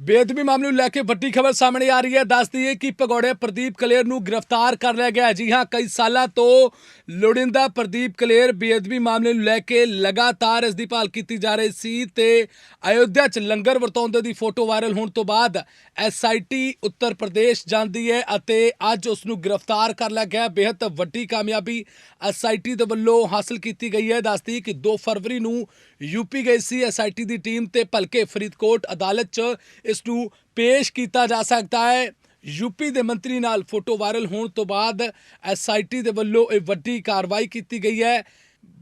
ਬੇਅਦਬੀ ਮਾਮਲੇ ਨੂੰ ਲੈ ਕੇ ਵੱਡੀ ਖਬਰ ਸਾਹਮਣੇ ਆ ਰਹੀ ਹੈ ਦੱਸਦੀ ਹੈ ਕਿ ਭਗੌੜੇ ਪ੍ਰਦੀਪ ਕਲੇਰ ਨੂੰ ਗ੍ਰਿਫਤਾਰ ਕਰ ਲਿਆ ਗਿਆ ਹੈ। ਜੀ ਹਾਂ, ਕਈ ਸਾਲਾਂ ਤੋਂ ਲੋੜਿੰਦਾ ਪ੍ਰਦੀਪ ਕਲੇਰ ਬੇਅਦਬੀ ਮਾਮਲੇ ਨੂੰ ਲੈ ਕੇ ਲਗਾਤਾਰ ਇਸ ਦੀ ਭਾਲ ਕੀਤੀ ਜਾ ਰਹੀ ਸੀ ਤੇ ਅਯੋਧਿਆ 'ਚ ਲੰਗਰ ਵਰਤਾਉਂਦੇ ਦੀ ਫੋਟੋ ਵਾਇਰਲ ਹੋਣ ਤੋਂ ਬਾਅਦ ਐਸਆਈਟੀ ਉੱਤਰ ਪ੍ਰਦੇਸ਼ ਜਾਂਦੀ ਹੈ ਅਤੇ ਅੱਜ ਉਸ ਨੂੰ ਗ੍ਰਿਫਤਾਰ ਕਰ ਲਿਆ ਗਿਆ ਹੈ। ਬੇहद ਵੱਡੀ ਕਾਮਯਾਬੀ ਐਸਆਈਟੀ ਦੇ ਵੱਲੋਂ ਹਾਸਲ ਕੀਤੀ ਗਈ ਹੈ ਦੱਸਦੀ ਕਿ 2 ਫਰਵਰੀ ਨੂੰ ਯੂਪੀ ਗਈ ਸੀ ਐਸਆਈਟੀ ਦੀ ਟੀਮ ਤੇ ਭਲਕੇ ਫਰੀਦਕੋਟ ਅਦਾਲਤ 'ਚ ਇਸ ਨੂੰ ਪੇਸ਼ ਕੀਤਾ ਜਾ ਸਕਦਾ ਹੈ। ਯੂਪੀ ਦੇ ਮੰਤਰੀ ਨਾਲ ਫੋਟੋ ਵਾਇਰਲ ਹੋਣ ਤੋਂ ਬਾਅਦ ਐਸਆਈਟੀ ਦੇ ਵੱਲੋਂ ਇਹ ਵੱਡੀ ਕਾਰਵਾਈ ਕੀਤੀ ਗਈ ਹੈ।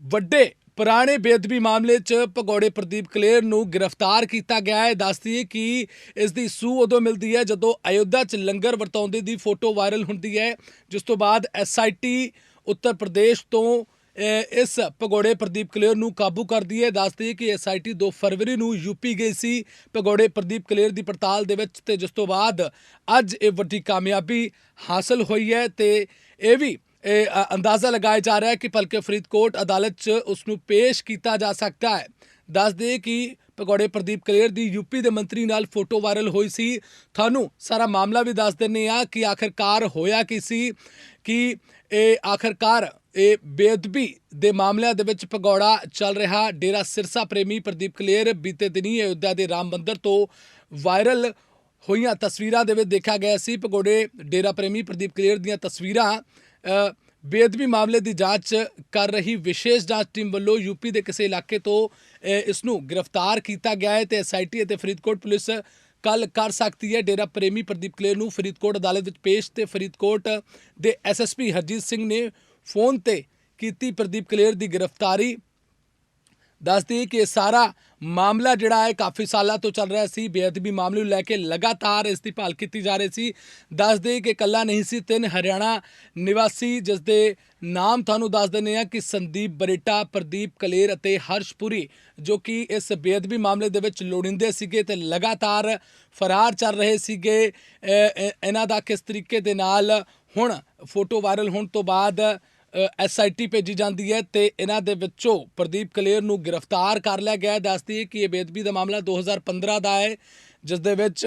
ਵੱਡੇ, ਪੁਰਾਣੇ ਬੇਅਦਬੀ ਮਾਮਲੇ 'ਚ ਭਗੌੜੇ ਪ੍ਰਦੀਪ ਕਲੇਰ ਨੂੰ ਗ੍ਰਿਫਤਾਰ ਕੀਤਾ ਗਿਆ ਹੈ। ਦੱਸਦੀ ਹੈ ਕਿ ਇਸ ਦੀ ਸੂਹ ਉਦੋਂ ਮਿਲਦੀ ਹੈ ਜਦੋਂ ਅਯੋਧਿਆ 'ਚ ਲੰਗਰ ਵਰਤਾਉਂਦੇ ਦੀ ਫੋਟੋ ਵਾਇਰਲ ਹੁੰਦੀ ਹੈ, ਜਿਸ ਤੋਂ ਬਾਅਦ ਐਸਆਈਟੀ ਉੱਤਰ ਪ੍ਰਦੇਸ਼ ਤੋਂ ਇਸ ਭਗੌੜੇ ਪ੍ਰਦੀਪ ਕਲੇਰ ਨੂੰ ਕਾਬੂ ਕਰਦੀ ਹੈ। ਦੱਸਦੀ ਹੈ ਕਿ ਐਸਆਈਟੀ 2 ਫਰਵਰੀ ਨੂੰ ਯੂਪੀ ਗਈ ਸੀ। ਭਗੌੜੇ ਪ੍ਰਦੀਪ ਕਲੇਰ ਦੀ ਪੜਤਾਲ ਦੇ ਵਿੱਚ ਤੇ ਜਿਸ ਤੋਂ ਬਾਅਦ ਅੱਜ ਇਹ ਵੱਡੀ ਕਾਮਯਾਬੀ ਹਾਸਲ ਹੋਈ ਹੈ ਤੇ ਇਹ ਵੀ, ਇਹ ਅੰਦਾਜ਼ਾ ਲਗਾਇਆ ਜਾ ਰਿਹਾ ਹੈ ਕਿ ਭਲਕੇ ਫਰੀਦਕੋਟ ਅਦਾਲਤ 'ਚ ਉਸ ਨੂੰ ਪੇਸ਼ ਕੀਤਾ ਜਾ ਸਕਦਾ ਹੈ। ਦੱਸ ਦੱਸਦੇ ਕਿ ਭਗੌੜੇ ਪ੍ਰਦੀਪ ਕਲੇਰ ਦੀ ਯੂਪੀ ਦੇ ਮੰਤਰੀ ਨਾਲ ਫੋਟੋ ਵਾਇਰਲ ਹੋਈ ਸੀ। ਤੁਹਾਨੂੰ ਸਾਰਾ ਮਾਮਲਾ ਵੀ ਦੱਸ ਦਿੰਨੇ ਆ ਕਿ ਆਖਰਕਾਰ ਹੋਇਆ ਕੀ ਸੀ ਕਿ ਇਹ ਆਖਰਕਾਰ ਇਹ ਬੇਅਦਬੀ ਦੇ ਮਾਮਲਿਆਂ ਦੇ ਵਿੱਚ ਭਗੌੜਾ ਚੱਲ ਰਿਹਾ। ਡੇਰਾ ਸਿਰਸਾ ਪ੍ਰੇਮੀ ਪ੍ਰਦੀਪ ਕਲੇਰ ਬੀਤੇ ਦਿਨੀ ਅਯੋਧਿਆ ਦੇ ਰਾਮ ਮੰਦਿਰ ਤੋਂ ਵਾਇਰਲ ਹੋਈਆਂ ਤਸਵੀਰਾਂ ਦੇ ਵਿੱਚ ਦੇਖਿਆ ਗਿਆ ਸੀ। ਭਗੌੜੇ ਡੇਰਾ ਪ੍ਰੇਮੀ ਪ੍ਰਦੀਪ ਕਲੇਰ ਦੀਆਂ ਤਸਵੀਰਾਂ ਬੇਅਦਬੀ ਮਾਮਲੇ ਦੀ ਜਾਂਚ ਕਰ ਰਹੀ ਵਿਸ਼ੇਸ਼ ਜਾਂਚ ਟੀਮ ਵੱਲੋਂ ਯੂਪੀ ਦੇ ਕਿਸੇ ਇਲਾਕੇ ਤੋਂ ਇਸ ਨੂੰ ਗ੍ਰਿਫਤਾਰ ਕੀਤਾ ਗਿਆ ਹੈ ਤੇ ਐਸਆਈਟੀ ਅਤੇ ਫਰੀਦਕੋਟ ਪੁਲਿਸ ਕੱਲ ਕਰ ਸਕਦੀ ਹੈ। ਡੇਰਾ ਪ੍ਰੇਮੀ ਪ੍ਰਦੀਪ ਕਲੇਰ ਨੂੰ ਫਰੀਦਕੋਟ ਅਦਾਲਤ ਵਿੱਚ ਪੇਸ਼ ਤੇ ਫਰੀਦਕੋਟ ਦੇ ਐਸਐਸਪੀ ਹਰਜੀਤ ਸਿੰਘ ਨੇ ਫੋਨ ਤੇ ਕੀਤੀ ਪ੍ਰਦੀਪ ਕਲੇਰ ਦੀ ਗ੍ਰਿਫਤਾਰੀ। ਦੱਸਦੀ ਕਿ ਇਹ ਸਾਰਾ ਮਾਮਲਾ ਜਿਹੜਾ ਹੈ, ਕਾਫੀ ਸਾਲਾਂ ਤੋਂ ਚੱਲ ਰਿਹਾ ਸੀ, ਬੇਅਦਬੀ ਮਾਮਲੇ ਨੂੰ ਲੈ ਕੇ ਲਗਾਤਾਰ ਇਸ ਦੀ ਭਾਲ ਕੀਤੀ ਜਾ ਰਹੀ ਸੀ। ਦੱਸਦੇ ਕਿ ਕੱਲਾ ਨਹੀਂ ਸੀ, ਤਿੰਨ ਹਰਿਆਣਾ ਨਿਵਾਸੀ, ਜਿਸ ਦੇ ਨਾਮ ਤੁਹਾਨੂੰ ਦੱਸ ਦਿੰਦੇ ਆ ਕਿ ਸੰਦੀਪ ਬਰੇਟਾ, ਪ੍ਰਦੀਪ ਕਲੇਰ ਅਤੇ ਹਰਸ਼ਪੁਰੀ ਜੋ ਕਿ ਇਸ ਬੇਅਦਬੀ ਮਾਮਲੇ ਦੇ ਵਿੱਚ ਲੋੜਿੰਦੇ ਸੀਗੇ ਤੇ ਲਗਾਤਾਰ ਫਰਾਰ ਚੱਲ ਰਹੇ ਸੀਗੇ। ਇਹਨਾਂ ਦਾ ਕਿਸ ਤਰੀਕੇ ਦੇ ਨਾਲ ਹੁਣ ਫੋਟੋ ਵਾਇਰਲ ਹੋਣ ਤੋਂ ਬਾਅਦ ਐਸਆਈਟੀ ਭੇਜੀ ਜਾਂਦੀ ਹੈ ਤੇ ਇਹਨਾਂ ਦੇ ਵਿੱਚੋਂ ਪ੍ਰਦੀਪ ਕਲੇਰ ਨੂੰ ਗ੍ਰਿਫਤਾਰ ਕਰ ਲਿਆ ਗਿਆ ਦੱਸਦੀ ਹੈ ਕਿ ਇਹ ਬੇਅਦਬੀ ਦਾ ਮਾਮਲਾ 2015 ਦਾ ਹੈ, ਜਿਸ ਦੇ ਵਿੱਚ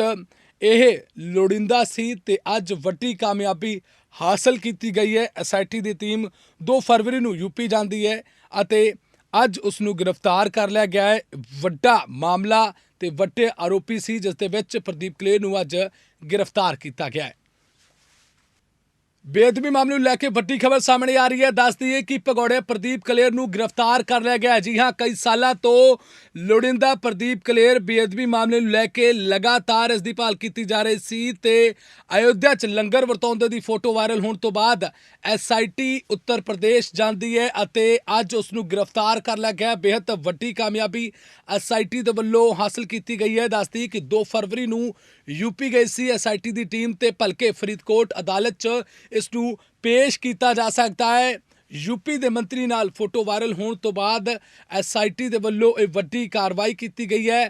ਇਹ ਲੋੜਿੰਦਾ ਸੀ ਤੇ ਅੱਜ ਵੱਡੀ ਕਾਮਯਾਬੀ ਹਾਸਲ ਕੀਤੀ ਗਈ ਹੈ। ਐਸਆਈਟੀ ਦੀ ਟੀਮ 2 ਫਰਵਰੀ ਨੂੰ ਯੂਪੀ ਜਾਂਦੀ ਹੈ ਅਤੇ ਅੱਜ ਉਸ ਨੂੰ ਗ੍ਰਿਫਤਾਰ ਕਰ ਲਿਆ ਗਿਆ ਹੈ। ਵੱਡਾ ਮਾਮਲਾ ਤੇ ਵੱਡੇ ਆਰੋਪੀ ਸੀ, ਜਿਸ ਦੇ ਵਿੱਚ ਪ੍ਰਦੀਪ ਕਲੇਰ ਨੂੰ ਅੱਜ ਗ੍ਰਿਫਤਾਰ ਕੀਤਾ ਗਿਆ ਹੈ। ਬੇਅਦਬੀ ਮਾਮਲੇ ਨੂੰ ਲੈ ਕੇ ਵੱਡੀ ਖਬਰ ਸਾਹਮਣੇ ਆ ਰਹੀ ਹੈ। ਦੱਸਦੀ ਹੈ ਕਿ ਭਗੌੜੇ ਪ੍ਰਦੀਪ ਕਲੇਰ ਨੂੰ ਗ੍ਰਿਫਤਾਰ ਕਰ ਲਿਆ ਗਿਆ ਜੀ ਹਾਂ, ਕਈ ਸਾਲਾਂ ਤੋਂ ਲੋੜਿੰਦਾ ਪ੍ਰਦੀਪ ਕਲੇਰ ਬੇਅਦਬੀ ਮਾਮਲੇ ਨੂੰ ਲੈ ਕੇ ਲਗਾਤਾਰ ਇਸ ਦੀ ਭਾਲ ਕੀਤੀ ਜਾ ਰਹੀ ਸੀ ਤੇ ਅਯੋਧਿਆ 'ਚ ਲੰਗਰ ਵਰਤਾਉਂਦੇ ਦੀ ਫੋਟੋ ਵਾਇਰਲ ਹੋਣ ਤੋਂ ਬਾਅਦ ਐਸਆਈਟੀ ਉੱਤਰ ਪ੍ਰਦੇਸ਼ ਜਾਂਦੀ ਹੈ ਅਤੇ ਅੱਜ ਉਸ ਨੂੰ ਗ੍ਰਿਫਤਾਰ ਕਰ ਲਿਆ ਗਿਆ ਹੈ। ਬੇहद ਵੱਡੀ ਕਾਮਯਾਬੀ ਐਸਆਈਟੀ ਦੇ ਵੱਲੋਂ ਹਾਸਲ ਕੀਤੀ ਗਈ ਹੈ। ਦੱਸਦੀ ਕਿ 2 ਫਰਵਰੀ ਨੂੰ ਯੂਪੀ ਗਈ ਸੀ। ਐਸਆਈਟੀ ਦੀ ਟੀਮ ਤੇ ਭਲਕੇ ਫਰੀਦਕੋਟ ਅਦਾਲਤ 'ਚ ਇਸ ਨੂੰ ਪੇਸ਼ ਕੀਤਾ ਜਾ ਸਕਦਾ ਹੈ। ਯੂਪੀ ਦੇ ਮੰਤਰੀ ਨਾਲ ਫੋਟੋ ਵਾਇਰਲ ਹੋਣ ਤੋਂ ਬਾਅਦ ਐਸਆਈਟੀ ਦੇ ਵੱਲੋਂ ਇਹ ਵੱਡੀ ਕਾਰਵਾਈ ਕੀਤੀ ਗਈ ਹੈ।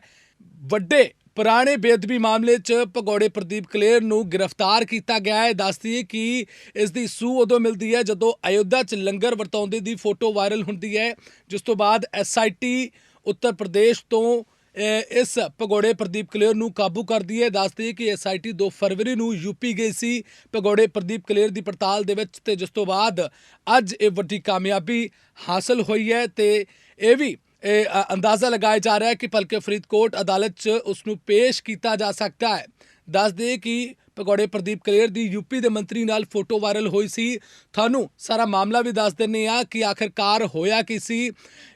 ਵੱਡੇ, ਪੁਰਾਣੇ ਬੇਅਦਬੀ ਮਾਮਲੇ 'ਚ ਭਗੌੜੇ ਪ੍ਰਦੀਪ ਕਲੇਰ ਨੂੰ ਗ੍ਰਿਫਤਾਰ ਕੀਤਾ ਗਿਆ ਹੈ। ਦੱਸਦੀ ਹੈ ਕਿ ਇਸ ਦੀ ਸੂਹ ਉਦੋਂ ਮਿਲਦੀ ਹੈ ਜਦੋਂ ਅਯੋਧਿਆ 'ਚ ਲੰਗਰ ਵਰਤਾਉਂਦੇ ਦੀ ਫੋਟੋ ਵਾਇਰਲ ਹੁੰਦੀ ਹੈ, ਜਿਸ ਤੋਂ ਬਾਅਦ ਐਸਆਈਟੀ ਉੱਤਰ ਪ੍ਰਦੇਸ਼ ਤੋਂ ਇਸ ਭਗੌੜੇ ਪ੍ਰਦੀਪ ਕਲੇਰ ਨੂੰ ਕਾਬੂ ਕਰਦੀ ਹੈ। ਦੱਸਦੀ ਹੈ ਕਿ ਐਸਆਈਟੀ 2 ਫਰਵਰੀ ਨੂੰ ਯੂਪੀ ਗਈ ਸੀ। ਭਗੌੜੇ ਪ੍ਰਦੀਪ ਕਲੇਰ ਦੀ ਪੜਤਾਲ ਦੇ ਵਿੱਚ ਤੇ ਜਿਸ ਤੋਂ ਬਾਅਦ ਅੱਜ ਇਹ ਵੱਡੀ ਕਾਮਯਾਬੀ ਹਾਸਲ ਹੋਈ ਹੈ ਤੇ ਇਹ ਵੀ, ਇਹ ਅੰਦਾਜ਼ਾ ਲਗਾਇਆ ਜਾ ਰਿਹਾ ਹੈ ਕਿ ਭਲਕੇ ਫਰੀਦਕੋਟ ਅਦਾਲਤ 'ਚ ਉਸ ਨੂੰ ਪੇਸ਼ ਕੀਤਾ ਜਾ ਸਕਦਾ ਹੈ। ਦੱਸ ਦੱਸਦੇ ਕਿ ਭਗੌੜੇ ਪ੍ਰਦੀਪ ਕਲੇਰ ਦੀ ਯੂਪੀ ਦੇ ਮੰਤਰੀ ਨਾਲ ਫੋਟੋ ਵਾਇਰਲ ਹੋਈ ਸੀ। ਤੁਹਾਨੂੰ ਸਾਰਾ ਮਾਮਲਾ ਵੀ ਦੱਸ ਦਿੰਨੇ ਆ ਕਿ ਆਖਰਕਾਰ ਹੋਇਆ ਕੀ ਸੀ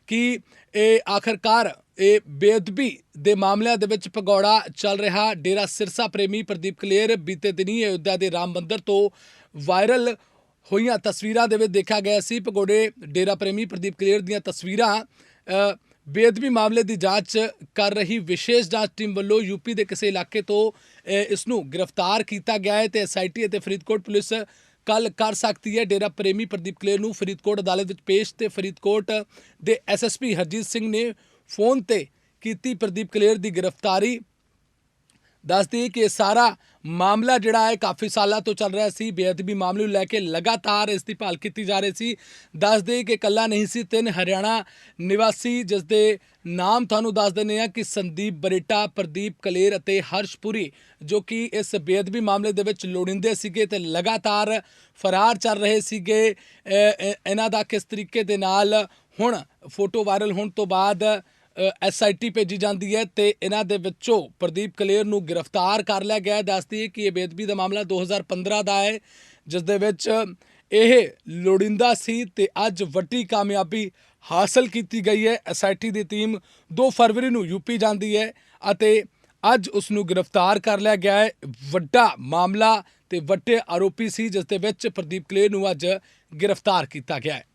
ਕਿ ਇਹ ਆਖਰਕਾਰ ਇਹ ਬੇਅਦਬੀ ਦੇ ਮਾਮਲਿਆਂ ਦੇ ਵਿੱਚ ਭਗੌੜਾ ਚੱਲ ਰਿਹਾ। ਡੇਰਾ ਸਿਰਸਾ ਪ੍ਰੇਮੀ ਪ੍ਰਦੀਪ ਕਲੇਰ ਬੀਤੇ ਦਿਨੀ ਅਯੋਧਿਆ ਦੇ ਰਾਮ ਮੰਦਿਰ ਤੋਂ ਵਾਇਰਲ ਹੋਈਆਂ ਤਸਵੀਰਾਂ ਦੇ ਵਿੱਚ ਦੇਖਿਆ ਗਿਆ ਸੀ। ਭਗੌੜੇ ਡੇਰਾ ਪ੍ਰੇਮੀ ਪ੍ਰਦੀਪ ਕਲੇਰ ਦੀਆਂ ਤਸਵੀਰਾਂ ਬੇਅਦਬੀ ਮਾਮਲੇ ਦੀ ਜਾਂਚ ਕਰ ਰਹੀ ਵਿਸ਼ੇਸ਼ ਜਾਂਚ ਟੀਮ ਵੱਲੋਂ ਯੂਪੀ ਦੇ ਕਿਸੇ ਇਲਾਕੇ ਤੋਂ ਇਸ ਨੂੰ ਗ੍ਰਿਫਤਾਰ ਕੀਤਾ ਗਿਆ ਹੈ ਤੇ ਐਸਆਈਟੀ ਅਤੇ ਫਰੀਦਕੋਟ ਪੁਲਿਸ ਕੱਲ ਕਰ ਸਕਦੀ ਹੈ। ਡੇਰਾ ਪ੍ਰੇਮੀ ਪ੍ਰਦੀਪ ਕਲੇਰ ਨੂੰ ਫਰੀਦਕੋਟ ਅਦਾਲਤ ਵਿੱਚ ਪੇਸ਼ ਤੇ ਫਰੀਦਕੋਟ ਦੇ ਐਸਐਸਪੀ ਹਰਜੀਤ ਸਿੰਘ ਨੇ ਫੋਨ ਤੇ ਕੀਤੀ ਪ੍ਰਦੀਪ ਕਲੇਰ ਦੀ ਗ੍ਰਿਫਤਾਰੀ। ਦੱਸਦੀ ਹੈ ਕਿ ਇਹ ਸਾਰਾ ਮਾਮਲਾ ਜਿਹੜਾ ਹੈ, ਕਾਫੀ ਸਾਲਾਂ ਤੋਂ ਚੱਲ ਰਿਹਾ ਸੀ, ਬੇਅਦਬੀ ਮਾਮਲੇ ਨੂੰ ਲੈ ਕੇ ਲਗਾਤਾਰ ਇਸ ਦੀ ਭਾਲ ਕੀਤੀ ਜਾ ਰਹੀ ਸੀ। ਦੱਸ ਦੇ ਕਿ ਇਕੱਲਾ ਨਹੀਂ ਸੀ, ਤਿੰਨ ਹਰਿਆਣਾ ਨਿਵਾਸੀ, ਜਿਸ ਦੇ ਨਾਮ ਤੁਹਾਨੂੰ ਦੱਸ ਦਿੰਦੇ ਆ ਕਿ ਸੰਦੀਪ ਬਰੇਟਾ, ਪ੍ਰਦੀਪ ਕਲੇਰ ਅਤੇ ਹਰਸ਼ਪੁਰੀ ਜੋ ਕਿ ਇਸ ਬੇਅਦਬੀ ਮਾਮਲੇ ਦੇ ਵਿੱਚ ਲੋੜਿੰਦੇ ਸੀਗੇ ਤੇ ਲਗਾਤਾਰ ਫਰਾਰ ਚੱਲ ਰਹੇ ਸੀਗੇ। ਇਹਨਾਂ ਦਾ ਕਿਸ ਤਰੀਕੇ ਦੇ ਨਾਲ ਹੁਣ ਫੋਟੋ ਵਾਇਰਲ ਹੋਣ ਤੋਂ ਬਾਅਦ ਐਸਆਈਟੀ ਭੇਜੀ ਜਾਂਦੀ ਹੈ ਤੇ ਇਹਨਾਂ ਦੇ ਵਿੱਚੋਂ ਪ੍ਰਦੀਪ ਕਲੇਰ ਨੂੰ ਗ੍ਰਿਫਤਾਰ ਕਰ ਲਿਆ ਗਿਆ ਹੈ। ਦੱਸਦੀ ਹੈ ਕਿ ਇਹ ਬੇਦਬੀ ਦਾ ਮਾਮਲਾ 2015 ਦਾ ਹੈ, ਜਿਸ ਦੇ ਵਿੱਚ ਇਹ ਲੋੜਿੰਦਾ ਸੀ ਤੇ ਅੱਜ ਵੱਡੀ ਕਾਮਯਾਬੀ ਹਾਸਲ ਕੀਤੀ ਗਈ ਹੈ। ਐਸਆਈਟੀ ਦੀ ਟੀਮ 2 ਫਰਵਰੀ ਨੂੰ ਯੂਪੀ ਜਾਂਦੀ ਹੈ ਅਤੇ ਅੱਜ ਉਸ ਨੂੰ ਗ੍ਰਿਫਤਾਰ ਕਰ ਲਿਆ ਗਿਆ ਹੈ। ਵੱਡਾ ਮਾਮਲਾ ਤੇ ਵੱਡੇ ਆਰੋਪੀ ਸੀ, ਜਿਸ ਦੇ ਵਿੱਚ ਪ੍ਰਦੀਪ ਕਲੇਰ ਨੂੰ ਅੱਜ ਗ੍ਰਿਫਤਾਰ ਕੀਤਾ ਗਿਆ ਹੈ।